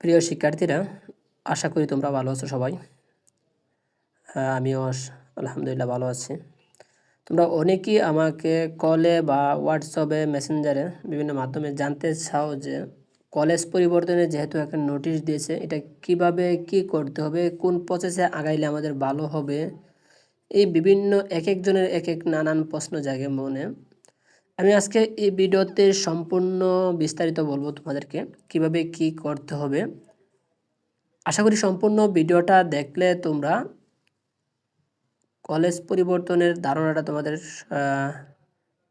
প্রিয় শিক্ষার্থীরা, আশা করি তোমরা ভালো আছো সবাই। আমিও আলহামদুলিল্লাহ ভালো আছি। তোমরা অনেকেই আমাকে কলে বা হোয়াটসঅ্যাপে, মেসেঞ্জারে বিভিন্ন মাধ্যমে জানতে চাও যে কলেজ পরিবর্তনে যেহেতু একটা নোটিশ দিয়েছে, এটা কীভাবে কি করতে হবে, কোন প্রসেসে আগাইলে আমাদের ভালো হবে, এই বিভিন্ন এক একজনের এক এক নানান প্রশ্ন জাগে মনে। আমি আজকে এই ভিডিওতে সম্পূর্ণ বিস্তারিত বলব তোমাদেরকে। কীভাবে কি করতে হবে? আশা করি সম্পূর্ণ ভিডিওটা দেখলে তোমরা কলেজ পরিবর্তনের ধারণাটা তোমাদের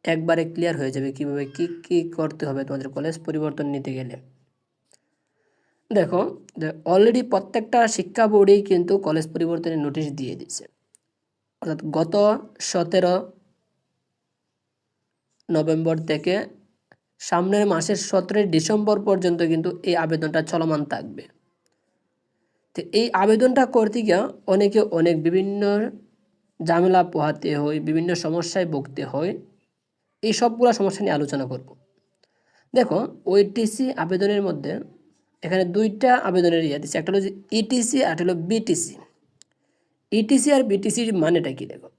একবারে ক্লিয়ার হয়ে যাবে কীভাবে কি কি করতে হবে তোমাদের কলেজ পরিবর্তন নিতে গেলে। দেখো অলরেডি প্রত্যেকটা শিক্ষা বোর্ডেই কিন্তু কলেজ পরিবর্তনের নোটিশ দিয়ে দিচ্ছে অর্থাৎ গত সতেরো নভেম্বর থেকে সামনের মাসের সতেরোই ডিসেম্বর পর্যন্ত কিন্তু এই আবেদনটা চলমান থাকবে। তো এই আবেদনটা করতে গিয়ে অনেকে অনেক বিভিন্ন ঝামেলা পোহাতে হয়, বিভিন্ন সমস্যায় ভুগতে হয়। এই সবগুলো সমস্যা নিয়ে আলোচনা করব। দেখো ওইটিসি আবেদনের মধ্যে এখানে দুইটা আবেদনের ইয়ে দিচ্ছে একটা হলো ইটিসি আর একটা হলো বিটিসি ইটিসি আর বিটিসির মানেটা কি দেখো?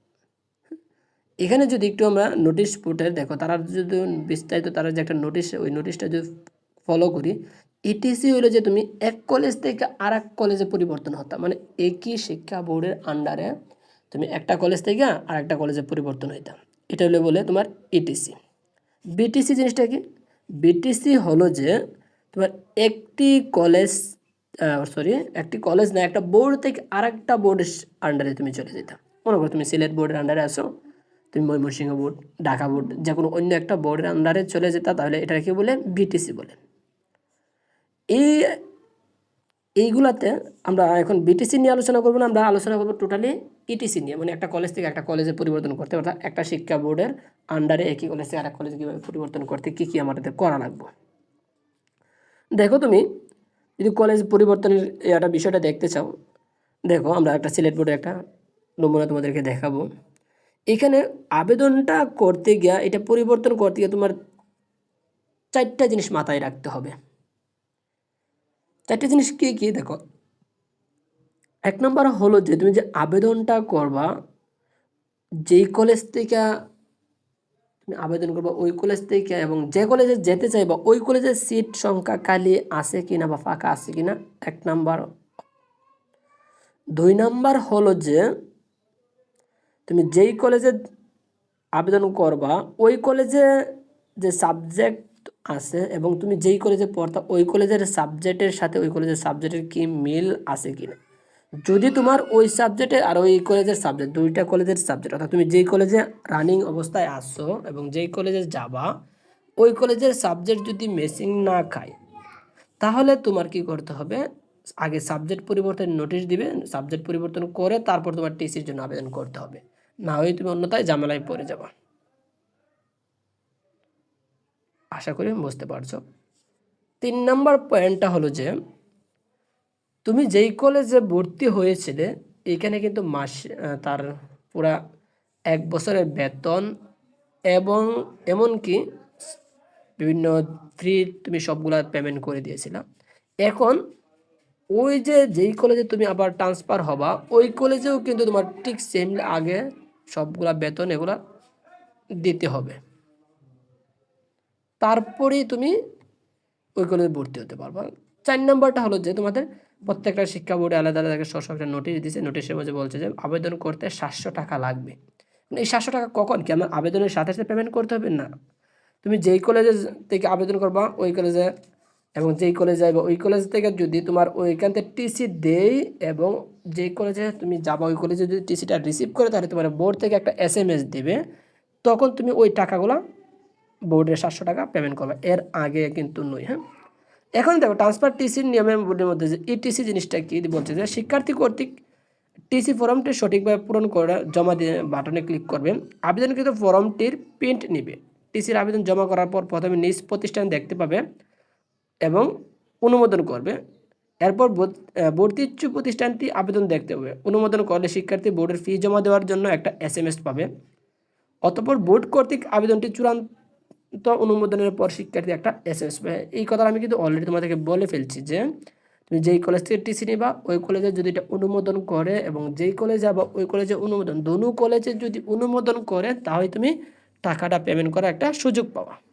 এখানে যদি একটু আমরা নোটিশ পোর্টে দেখো, তারা যদি বিস্তারিত তারা যে একটা নোটিশ ওই নোটিশটা যদি ফলো করি ইটিসি হলো যে তুমি এক কলেজ থেকে আর এক কলেজে পরিবর্তন হতা। মানে একই শিক্ষা বোর্ডের আন্ডারে তুমি একটা কলেজ থেকে আর একটা কলেজে পরিবর্তন হইতাম এটা হলো বলে তোমার ইটিসি বিটিসি জিনিসটা কি? বিটিসি হলো যে তোমার একটি কলেজ সরি একটি কলেজ না, একটা বোর্ড থেকে আর একটা বোর্ডের আন্ডারে তুমি চলে যেতাম মনে করো তুমি সিলেট বোর্ডের আন্ডারে আসো তুমি ময়মনসিংহ বোর্ড, ঢাকা বোর্ড যে কোনো অন্য একটা বোর্ডের আন্ডারে চলে যেতা, তাহলে এটাকে বলে বিটিসি বলে। এই, এইগুলাতে আমরা এখন বিটিসি নিয়ে আলোচনা করব না, আমরা আলোচনা করব টোটালি ইটিসি নিয়ে মানে একটা কলেজ থেকে একটা কলেজে পরিবর্তন করতে, অর্থাৎ একটা শিক্ষা বোর্ডের আন্ডারে একই কলেজ থেকে আরেক কলেজে কীভাবে পরিবর্তন করতে, কী কী আমাদের করা লাগবে। দেখো তুমি, যদি কলেজ পরিবর্তনের একটা বিষয়টা দেখতে চাও, দেখো আমরা একটা সিলেট বোর্ডের একটা নমুনা তোমাদেরকে দেখাবো। এখানে আবেদনটা করতে গিয়া, এটা পরিবর্তন করতে গিয়ে তোমার চারটা জিনিস মাথায় রাখতে হবে। চারটে জিনিস কী কী দেখো? এক নম্বর হলো যে, তুমি যে আবেদনটা করবা, যেই কলেজ থেকে তুমি আবেদন করবা, ওই কলেজ থেকে এবং যে কলেজে যেতে চাইবা, ওই কলেজের সিট সংখ্যা খালি আছে কিনা বা ফাঁকা আছে কিনা, এক নাম্বার। দুই নাম্বার হলো যে তুমি যেই কলেজে আবেদন করবা, ওই কলেজে যে সাবজেক্ট আছে এবং তুমি যেই কলেজে পড়তা, ওই কলেজের সাবজেক্টের সাথে ওই কলেজের সাবজেক্টের কি মিল আছে কি না যদি তোমার ওই সাবজেক্টে আর ওই কলেজের সাবজেক্ট দুইটা কলেজের সাবজেক্ট অর্থাৎ তুমি যেই কলেজে রানিং অবস্থায় আসছো এবং যেই কলেজে যাবা, ওই কলেজের সাবজেক্ট যদি মেসিং না খায়, তাহলে তোমার কি করতে হবে? আগে সাবজেক্ট পরিবর্তনের নোটিশ দিবে সাবজেক্ট পরিবর্তন করে তারপর তোমার টিসির জন্য আবেদন করতে হবে। না হয় তুমি অন্যথায় ঝামেলায় পড়ে যাবা। আশা করি আমি বুঝতে পারছ। তিন নম্বর পয়েন্টটা হলো যে, তুমি যেই কলেজে ভর্তি হয়েছিলে, এখানে কিন্তু মাস তার পুরা এক বছরের বেতন এবং এমনকি বিভিন্ন ফ্রি তুমি সবগুলা পেমেন্ট করে দিয়েছিলা। এখন ওই যে যেই কলেজে তুমি আবার ট্রান্সফার হবা, ওই কলেজেও কিন্তু তোমার ঠিক সেম আগে সবগুলা বেতন এগুলা দিতে হবে। তারপরেই তুমি ওই কলেজে ভর্তি হতে পারবা। চার নম্বরটা হলো যে তোমাদের প্রত্যেকটা শিক্ষা বোর্ডে আলাদা আলাদা সব একটা নোটিশ দিয়েছে নোটিশের মধ্যে বলছে যে আবেদন করতে সাতশো টাকা লাগবে। এই সাতশো টাকা কখন কি? আমার আবেদনের সাথে সাথে পেমেন্ট করতে হবে না? তুমি যেই কলেজে থেকে আবেদন করবা, ওই কলেজে এবং যেই কলেজে যাইবা, ওই কলেজ থেকে যদি তোমার ওইখান থেকে টিসি দেই এবং যেই কলেজে তুমি যাবা, ওই কলেজে যদি টিসিটা রিসিভ করে, তাহলে তোমার বোর্ড থেকে একটা এস এম এস দেবে। তখন তুমি ওই টাকাগুলো বোর্ডের সাতশো টাকা পেমেন্ট করবে। এর আগে কিন্তু নয় হ্যাঁ? এখন দেখো ট্রান্সফার টিসির নিয়মের বোর্ডের মধ্যে যে ইটিসি জিনিসটা কি বলছে যে শিক্ষার্থী কর্তৃক টিসি ফর্মটি সঠিকভাবে পূরণ করে জমা দিয়ে বাটনে ক্লিক করবেন আবেদনকৃত ফর্মটির প্রিন্ট নেবে। টিসির আবেদন জমা করার পর প্রথমে নিজ প্রতিষ্ঠান দেখতে পাবে এবং অনুমোদন করবে। এরপর ভর্ত- আহ, ভর্তি ইচ্ছুক প্রতিষ্ঠানটি আবেদন দেখতে হবে। অনুমোদন করলে শিক্ষার্থী বোর্ডের ফি জমা দেওয়ার জন্য একটা এস এম এস পাবে। অতঃপর বোর্ড কর্তৃক আবেদনটি চূড়ান্ত অনুমোদনের পর শিক্ষার্থী একটা এস এম এস পাবে। এই কথা আমি কিন্তু অলরেডি তোমাদেরকে বলে ফেলছি যে তুমি যেই কলেজ থেকে টিসি নিবা ওই কলেজে যদি এটা অনুমোদন করে এবং যেই কলেজে যাবা ওই কলেজে অনুমোদন। দোনো কলেজে যদি অনুমোদন করে তাহলে তুমি টাকাটা পেমেন্ট করার একটা সুযোগ পাওয়া।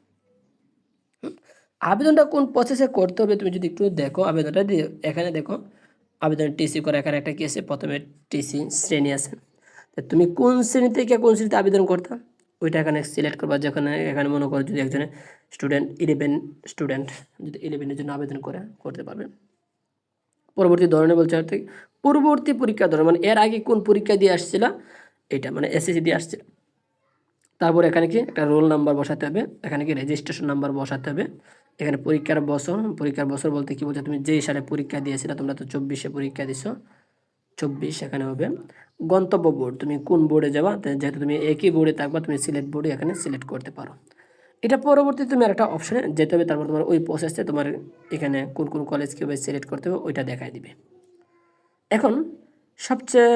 আবেদনটা কোন প্রসেসে করতে হবে তুমি যদি একটু দেখো আবেদনটা এখানে দেখো, আবেদন টিসি করে, এখানে একটা কি আছে প্রথমে টিসি শ্রেণি আছে। তুমি কোন শ্রেণি থেকে কোন শ্রেণীতে আবেদন করতাম ওইটা এখানে সিলেক্ট করবা, যেখানে, এখানে মনে করো যদি একজনে স্টুডেন্ট ইলেভেন স্টুডেন্ট যদি ইলেভেনের জন্য আবেদন করে, করতে পারবে। পরবর্তী ধরনের বলছে অর্থাৎ পূর্ববর্তী পরীক্ষা ধরন মানে এর আগে কোন পরীক্ষা দিয়ে আসছিল? এটা মানে এসএসসি দিয়ে আসছিল। তারপর এখানে কি? একটা রোল নাম্বার বসাতে হবে। এখানে কি? রেজিস্ট্রেশন নাম্বার বসাতে হবে। এখানে পরীক্ষার বছর পরীক্ষার বছর বলতে কি বলছো তুমি যেই সালে পরীক্ষা দিয়েছিলে, তোমরা তো চব্বিশে পরীক্ষা দিছো। চব্বিশ এখানে হবে। গন্তব্য বোর্ড তুমি কোন বোর্ডে যাবা? যেহেতু তুমি একই বোর্ডে থাকবা, তুমি সিলেক্ট বোর্ডে এখানে সিলেক্ট করতে পারো। এটা পরবর্তী তুমি একটা অপশানে যেতে হবে। তারপর তোমার ওই প্রসেসে তোমার এখানে কোন কোন কলেজ কীভাবে সিলেক্ট করতে হবে, ওইটা দেখাই দিবে। এখন সবচেয়ে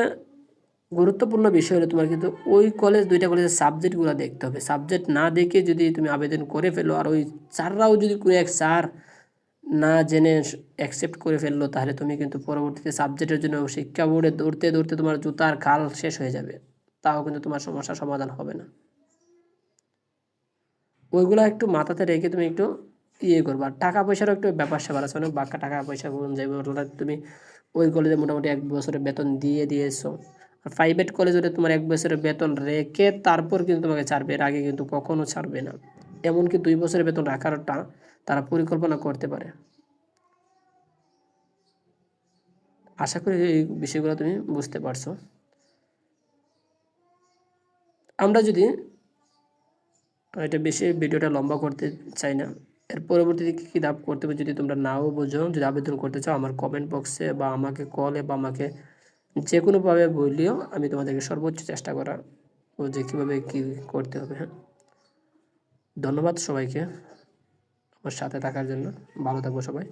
গুরুত্বপূর্ণ বিষয় হলো তোমার কিন্তু ওই কলেজ দুইটা কলেজের সাবজেক্টগুলো দেখতে হবে। সাবজেক্ট না দেখে যদি তুমি আবেদন করে ফেলো আর ওই স্যাররাও যদি কোনো এক স্যার না জেনে অ্যাকসেপ্ট করে ফেলল, তাহলে তুমি কিন্তু পরবর্তীতে সাবজেক্টের জন্য শিক্ষা বোর্ডে দৌড়তে দৌড়তে তোমার জুতার খাল শেষ হয়ে যাবে। তাও কিন্তু তোমার সমস্যার সমাধান হবে না। ওইগুলো একটু মাথাতে রেখে তুমি একটু ইয়ে করবা। আর টাকা পয়সারও একটু ব্যাপার স্যাপার আছে, অনেক বাক্কা টাকা পয়সা যাবে তুমি ওই কলেজে মোটামুটি এক বছরের বেতন দিয়ে দিয়েছ। প্রাইভেট কলেজ তোমার এক বছরের বেতন রেখে তারপর কিন্তু তোমাকে ছাড়বে, এর আগে কিন্তু কখনও ছাড়বে না। এমনকি দুই বছরের বেতন রাখারটা তারা পরিকল্পনা করতে পারে। আশা করি এই বিষয়গুলো তুমি বুঝতে পারছ। আমরা যদি এটা বেশি ভিডিওটা লম্বা করতে চাই না, এর পরবর্তীতে কী কী ধাপ করতে হবে যদি তোমরা নাও বোঝো, যদি আবেদন করতে চাও, আমার কমেন্ট বক্সে বা আমাকে কলে বা আমাকে যে কোনোভাবে বললেও আমি তোমাদেরকে সর্বোচ্চ চেষ্টা করার ও যে কীভাবে কী করতে হবে হ্যাঁ? ধন্যবাদ সবাইকে আমার সাথে থাকার জন্য। ভালো থাকব সবাই।